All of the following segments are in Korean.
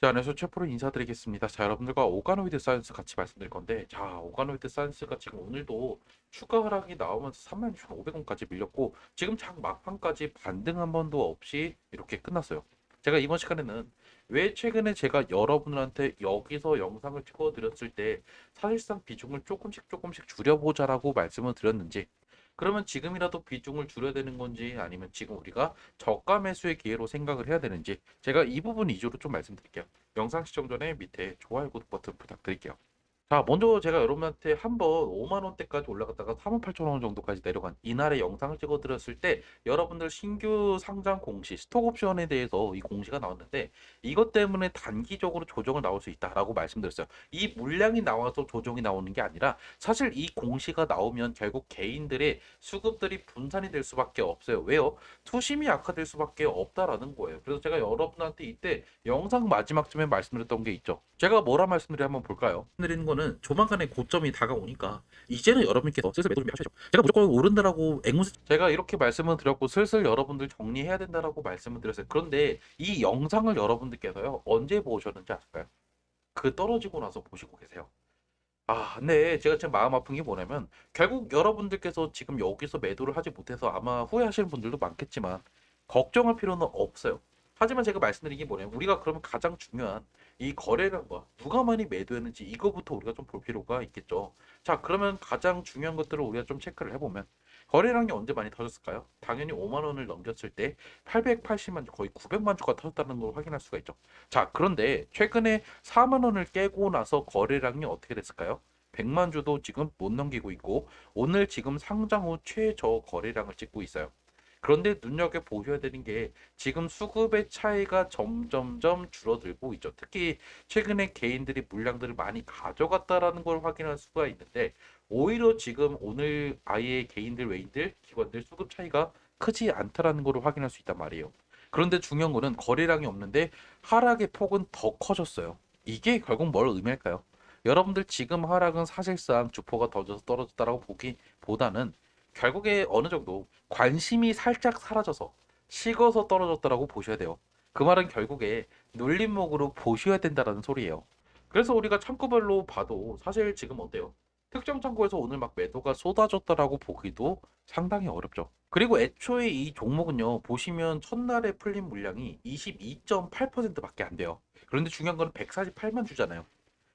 자, 안녕하세요. 최프로 인사드리겠습니다. 자, 여러분들과 오가노이드 사이언스 같이 말씀드릴 건데, 자, 오가노이드 사이언스가 지금 오늘도 추가 하락이 나오면서 36,500원까지 밀렸고, 지금 장 막판까지 반등 한 번도 없이 이렇게 끝났어요. 제가 이번 시간에는 왜 최근에 제가 여러분들한테 여기서 영상을 찍어 드렸을 때 사실상 비중을 조금씩 조금씩 줄여보자라고 말씀을 드렸는지, 그러면 지금이라도 비중을 줄여야 되는 건지 아니면 지금 우리가 저가 매수의 기회로 생각을 해야 되는지 제가 이 부분 위주로 좀 말씀드릴게요. 영상 시청 전에 밑에 좋아요, 구독 버튼 부탁드릴게요. 자, 먼저 제가 여러분한테 한번 5만 원대까지 올라갔다가 4만 8천 원 정도까지 내려간 이날의 영상을 찍어드렸을 때 여러분들 신규 상장 공시, 스톡 옵션에 대해서 이 공시가 나왔는데 이것 때문에 단기적으로 조정을 나올 수 있다라고 말씀드렸어요. 이 물량이 나와서 조정이 나오는 게 아니라 사실 이 공시가 나오면 결국 개인들의 수급들이 분산이 될 수밖에 없어요. 왜요? 투심이 약화될 수밖에 없다라는 거예요. 그래서 제가 여러분한테 이때 영상 마지막쯤에 말씀드렸던 게 있죠. 제가 뭐라 말씀드려 한번 볼까요? 드리는 거는 조만간에 고점이 다가오니까 이제는 여러분께서 슬슬 매도 준비하셔야죠. 제가 무조건 오른다라고 앵무새 제가 이렇게 말씀을 드렸고 슬슬 여러분들 정리해야 된다라고 말씀을 드렸어요. 그런데 이 영상을 여러분들께서요 언제 보셨는지 아실까요? 그 떨어지고 나서 보시고 계세요. 아, 근데 제가 지금 마음 아픈 게 뭐냐면 결국 여러분들께서 지금 여기서 매도를 하지 못해서 아마 후회하시는 분들도 많겠지만 걱정할 필요는 없어요. 하지만 제가 말씀드린 게 뭐냐면 우리가 그러면 가장 중요한 이 거래량 과 누가 많이 매도했는지 이거부터 우리가 좀 볼 필요가 있겠죠. 자, 그러면 가장 중요한 것들을 우리가 좀 체크를 해보면 거래량이 언제 많이 터졌을까요? 당연히 5만 원을 넘겼을 때 880만 주, 거의 900만 주가 터졌다는 걸 확인할 수가 있죠. 자, 그런데 최근에 4만 원을 깨고 나서 거래량이 어떻게 됐을까요? 100만 주도 지금 못 넘기고 있고 오늘 지금 상장 후 최저 거래량을 찍고 있어요. 그런데 눈여겨 보셔야 되는 게 지금 수급의 차이가 점점점 줄어들고 있죠. 특히 최근에 개인들이 물량들을 많이 가져갔다라는 걸 확인할 수가 있는데 오히려 지금 오늘 아예 개인들 외인들 기관들 수급 차이가 크지 않다라는 걸 확인할 수 있단 말이에요. 그런데 중요한 거는 거래량이 없는데 하락의 폭은 더 커졌어요. 이게 결국 뭘 의미할까요? 여러분들 지금 하락은 사실상 주포가 더 져서 떨어졌다라고 보기 보다는 결국에 어느 정도 관심이 살짝 사라져서 식어서 떨어졌다라고 보셔야 돼요. 그 말은 결국에 눌림목으로 보셔야 된다라는 소리예요. 그래서 우리가 창구별로 봐도 사실 지금 어때요? 특정 창구에서 오늘 막 매도가 쏟아졌다라고 보기도 상당히 어렵죠. 그리고 애초에 이 종목은요, 보시면 첫날에 풀린 물량이 22.8%밖에 안 돼요. 그런데 중요한 건 148만 주잖아요.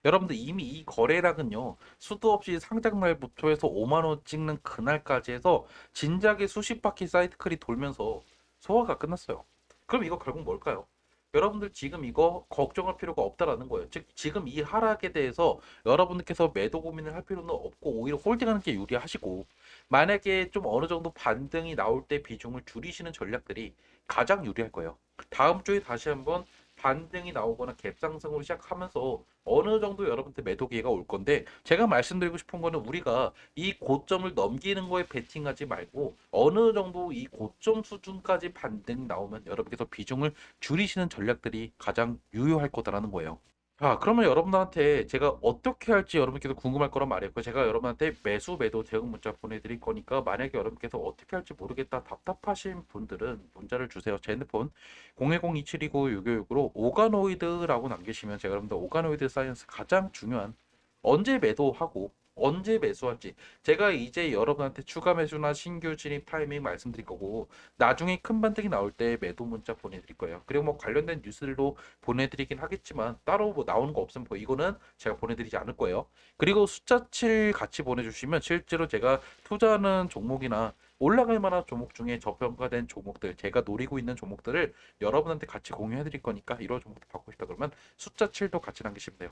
여러분들 이미 이 거래량은요 수도 없이 상장 날부터 해서 5만 원 찍는 그날까지 해서 진작에 수십 바퀴 사이트클이 돌면서 소화가 끝났어요. 그럼 이거 결국 뭘까요? 여러분들 지금 이거 걱정할 필요가 없다라는 거예요. 즉 지금 이 하락에 대해서 여러분들께서 매도 고민을 할 필요는 없고 오히려 홀딩하는 게 유리하시고 만약에 좀 어느 정도 반등이 나올 때 비중을 줄이시는 전략들이 가장 유리할 거예요. 다음 주에 다시 한번 반등이 나오거나 갭 상승으로 시작하면서 어느 정도 여러분들 매도 기회가 올 건데 제가 말씀드리고 싶은 거는 우리가 이 고점을 넘기는 거에 베팅하지 말고 어느 정도 이 고점 수준까지 반등 나오면 여러분께서 비중을 줄이시는 전략들이 가장 유효할 거다라는 거예요. 자, 그러면 여러분들한테 제가 어떻게 할지 여러분께서 궁금할 거란 말이에요. 제가 여러분한테 매수 매도 대응 문자 보내드릴 거니까 만약에 여러분께서 어떻게 할지 모르겠다 답답하신 분들은 문자를 주세요. 제 핸드폰 010-2729-6565로 오가노이드라고 남기시면 제가 여러분들 오가노이드 사이언스 가장 중요한 언제 매도하고 언제 매수할지 제가 이제 여러분한테 추가 매수나 신규 진입 타이밍 말씀드릴 거고 나중에 큰 반등이 나올 때 매도 문자 보내드릴 거예요. 그리고 뭐 관련된 뉴스들도 보내드리긴 하겠지만 따로 뭐 나오는 거 없으면 뭐 이거는 제가 보내드리지 않을 거예요. 그리고 숫자 7 같이 보내주시면 실제로 제가 투자하는 종목이나 올라갈 만한 종목 중에 저평가된 종목들 제가 노리고 있는 종목들을 여러분한테 같이 공유해 드릴 거니까 이런 종목도 받고 싶다 그러면 숫자 7도 같이 남기시면 돼요.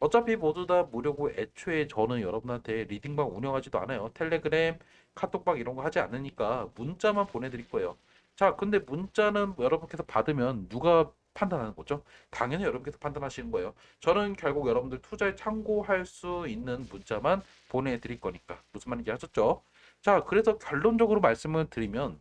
어차피 모두 다 무료고 애초에 저는 여러분한테 리딩방 운영하지도 않아요. 텔레그램, 카톡방 이런 거 하지 않으니까 문자만 보내드릴 거예요. 자, 근데 문자는 여러분께서 받으면 누가 판단하는 거죠? 당연히 여러분께서 판단하시는 거예요. 저는 결국 여러분들 투자에 참고할 수 있는 문자만 보내드릴 거니까. 무슨 말인지 아셨죠? 자, 그래서 결론적으로 말씀을 드리면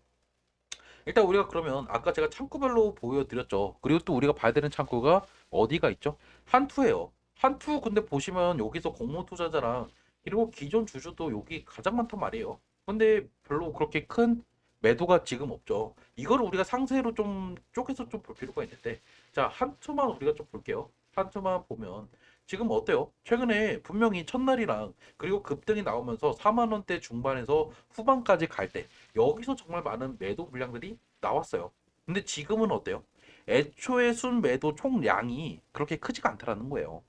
일단 우리가 그러면 아까 제가 창구별로 보여드렸죠. 그리고 또 우리가 봐야 되는 창구가 어디가 있죠? 한투예요. 한투 근데 보시면 여기서 공모 투자자랑 그리고 기존 주주도 여기 가장 많단 말이에요. 근데 별로 그렇게 큰 매도가 지금 없죠. 이거를 우리가 상세로 좀 쪼개서 좀 볼 필요가 있는데 자, 한 투만 우리가 좀 볼게요. 한 투만 보면 지금 어때요? 최근에 분명히 첫날이랑 그리고 급등이 나오면서 4만 원대 중반에서 후반까지 갈 때 여기서 정말 많은 매도 물량들이 나왔어요. 근데 지금은 어때요? 애초에 순 매도 총량이 그렇게 크지가 않다라는 거예요.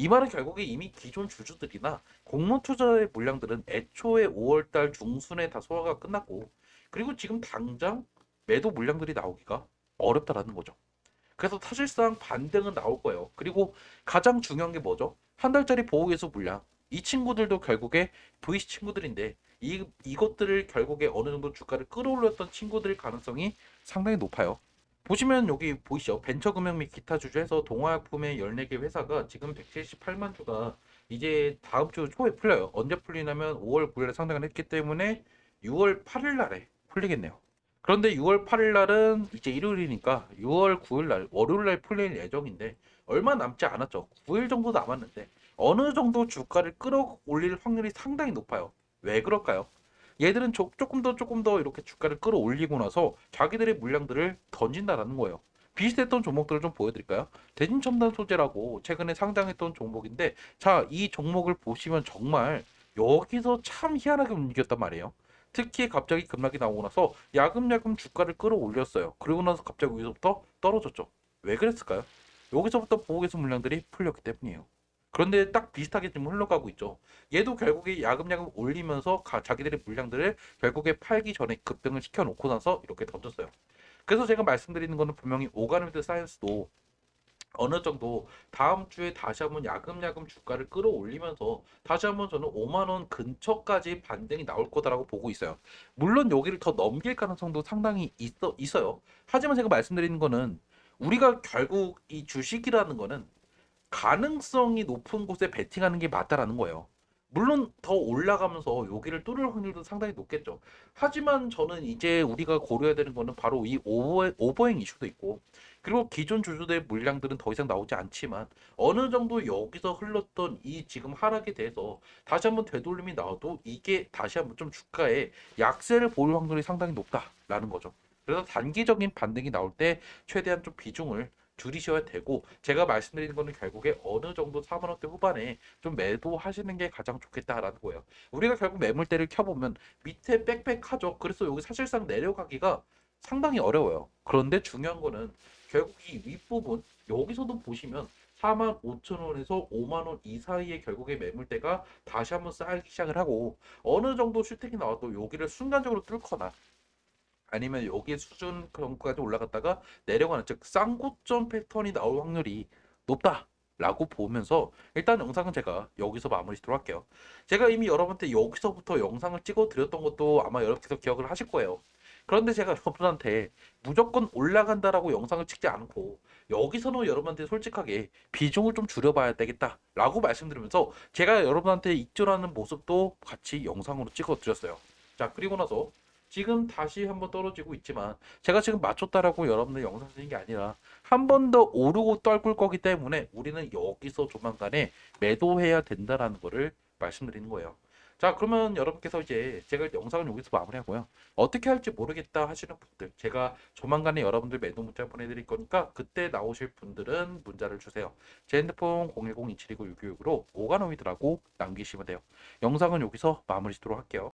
이 말은 결국에 이미 기존 주주들이나 공모 투자의 물량들은 애초에 5월달 중순에 다 소화가 끝났고 그리고 지금 당장 매도 물량들이 나오기가 어렵다라는 거죠. 그래서 사실상 반등은 나올 거예요. 그리고 가장 중요한 게 뭐죠? 한 달짜리 보호예수 물량. 이 친구들도 결국에 VC 친구들인데 이 이것들을 결국에 어느 정도 주가를 끌어올렸던 친구들 가능성이 상당히 높아요. 보시면 여기 보이시죠? 벤처금융 및 기타 주주에서 동화약품의 14개 회사가 지금 178만 주가 이제 다음 주 초에 풀려요. 언제 풀리냐면 5월 9일에 상장을 했기 때문에 6월 8일 날에 풀리겠네요. 그런데 6월 8일 날은 이제 일요일이니까 6월 9일 날 월요일 날 풀릴 예정인데 얼마 남지 않았죠. 9일 정도 남았는데 어느 정도 주가를 끌어올릴 확률이 상당히 높아요. 왜 그럴까요? 얘들은 조, 조금 더 조금 더 이렇게 주가를 끌어올리고 나서 자기들의 물량들을 던진다라는 거예요. 비슷했던 종목들을 좀 보여드릴까요? 대진 첨단 소재라고 최근에 상장했던 종목인데 자 이 종목을 보시면 정말 여기서 참 희한하게 움직였단 말이에요. 특히 갑자기 급락이 나오고 나서 야금야금 주가를 끌어올렸어요. 그리고 나서 갑자기 여기서부터 떨어졌죠. 왜 그랬을까요? 여기서부터 보호계수 물량들이 풀렸기 때문이에요. 그런데 딱 비슷하게 지금 흘러가고 있죠. 얘도 결국에 야금야금 올리면서 가- 자기들의 물량들을 결국에 팔기 전에 급등을 시켜놓고 나서 이렇게 던졌어요. 그래서 제가 말씀드리는 거는 분명히 오가노미드 사이언스도 어느 정도 다음 주에 다시 한번 야금야금 주가를 끌어올리면서 다시 한번 저는 5만 원 근처까지 반등이 나올 거다라고 보고 있어요. 물론 여기를 더 넘길 가능성도 상당히 있어 있어요. 하지만 제가 말씀드리는 거는 우리가 결국 이 주식이라는 거는 가능성이 높은 곳에 베팅하는 게 맞다라는 거예요. 물론 더 올라가면서 여기를 뚫을 확률도 상당히 높겠죠. 하지만 저는 이제 우리가 고려해야 되는 거는 바로 이 오버, 오버행 이슈도 있고 그리고 기존 주주들의 물량들은 더 이상 나오지 않지만 어느 정도 여기서 흘렀던 이 지금 하락에 대해서 다시 한번 되돌림이 나와도 이게 다시 한번 좀 주가에 약세를 보일 확률이 상당히 높다라는 거죠. 그래서 단기적인 반등이 나올 때 최대한 좀 비중을 줄이셔야 되고 제가 말씀드리는 거는 결국에 어느 정도 4만 원대 후반에 좀 매도하시는 게 가장 좋겠다라는 거예요. 우리가 결국 매물대를 켜보면 밑에 빽빽하죠. 그래서 여기 사실상 내려가기가 상당히 어려워요. 그런데 중요한 거는 결국 이 윗부분 여기서도 보시면 4만 5천 원에서 5만 원 이 사이에 결국에 매물대가 다시 한번 쌓이기 시작을 하고 어느 정도 슈팅이 나와도 여기를 순간적으로 뚫거나 아니면 여기 수준 그런 거까지 올라갔다가 내려가는 즉 쌍고점 패턴이 나올 확률이 높다 라고 보면서 일단 영상은 제가 여기서 마무리 짓도록 할게요. 제가 이미 여러분한테 여기서부터 영상을 찍어 드렸던 것도 아마 여러분께서 기억을 하실 거예요. 그런데 제가 여러분한테 무조건 올라간다라고 영상을 찍지 않고 여기서는 여러분한테 솔직하게 비중을 좀 줄여봐야 되겠다라고 말씀드리면서 제가 여러분한테 익절하는 모습도 같이 영상으로 찍어 드렸어요. 자 그리고 나서 지금 다시 한번 떨어지고 있지만 제가 지금 맞췄다라고 여러분들 영상 쓰는 게 아니라 한 번 더 오르고 떨굴 거기 때문에 우리는 여기서 조만간에 매도해야 된다라는 거를 말씀드리는 거예요. 자 그러면 여러분께서 이제 제가 영상을 여기서 마무리하고요. 어떻게 할지 모르겠다 하시는 분들 제가 조만간에 여러분들 매도 문자 보내드릴 거니까 그때 나오실 분들은 문자를 주세요. 제 핸드폰 010-2729-696으로 오가노이드라고 남기시면 돼요. 영상은 여기서 마무리 짓도록 할게요.